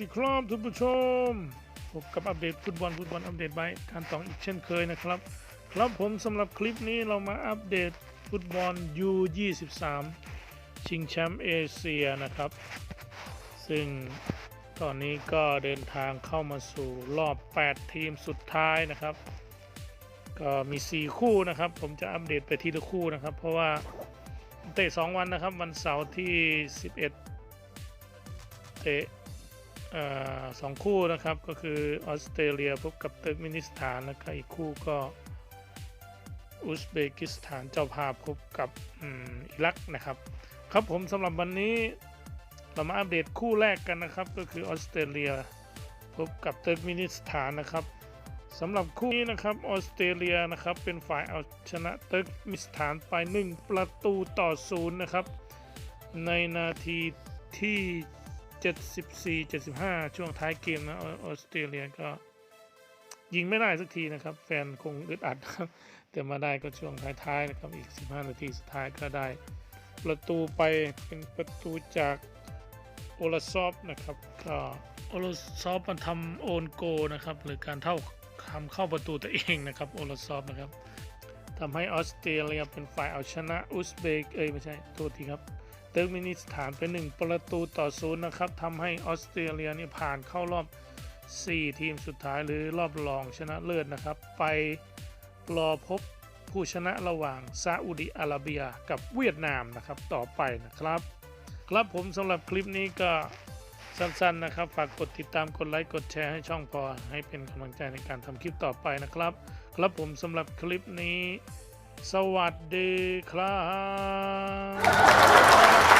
ดีครับท่านผู้ชมพบกับอัปเดตฟุตบอลฟุตบอลอัปเดตไว้การตองอีกเช่นเคยนะครับ ครับผมสำหรับคลิปนี้เรามาอัปเดตฟุตบอล U23 ชิงแชมป์เอเชียนะครับ ซึ่งตอนนี้ก็เดินทางเข้ามาสู่รอบ 8 ทีมสุดท้ายนะครับ ก็มี 4 คู่นะครับ ผมจะอัปเดตไปทีละคู่นะครับ เพราะว่าเตะ 2 วันนะครับ วันเสาร์ที่ 11 เตะเอ่อ สองคู่นะครับก็คือออสเตรเลียพบกับเติร์กมินิสถานแล้วก็อีกคู่ก็อุซเบกิสถานเจ้าภาพพบกับอ,อิรักนะครับ ครับผมสำหรับวันนี้เรามาอัปเดตคู่แรกกันนะครับ ก็คือออสเตรเลียพบกับเติร์กมินิสถานนะครับสำหรับคู่นี้นะครับออสเตรเลียนะครับเป็นฝ่ายเอาชนะเติร์กมินิสถานไป 1 ประตูต่อศูนย์นะครับในนาทีที่ 74 75 ช่วงท้ายเกมนะออสเตรเลียก็ ยิงไม่ได้สักทีนะครับ แฟนคงอึดอัดนะครับแต่มาได้ก็ช่วงท้ายๆนะครับอีก 15 นาทีสุดท้ายก็ได้ ประตูไปเป็นประตูจากโอลาซอฟนะครับก็โอลาซอฟมันทำโอนโกนะครับ หรือการเท่าทำเข้าประตูตัวเองนะครับโอลาซอฟนะครับทำให้ออสเตรเลียเป็นฝ่ายเอาชนะอุซเบกเอ้ยไม่ใช่โทษทีครับ เติร์กมินิสถานเป็น 1 ประตูต่อศูนย์นะครับทำให้ออสเตรเลียนี่ผ่านเข้ารอบ 4 ทีมสุดท้ายหรือรอบรองชนะเลิศนะครับ ไปรอพบผู้ชนะระหว่างซาอุดิอาระเบียกับเวียดนามนะครับต่อไปนะครับ ครับผมสำหรับคลิปนี้ก็สั้นๆนะครับ ฝากกดติดตามกดไลค์กดแชร์ให้ช่องพอให้เป็นกำลังใจในการทำคลิปต่อไปนะครับ ครับผมสำหรับคลิปนี้ สวัสดีครับ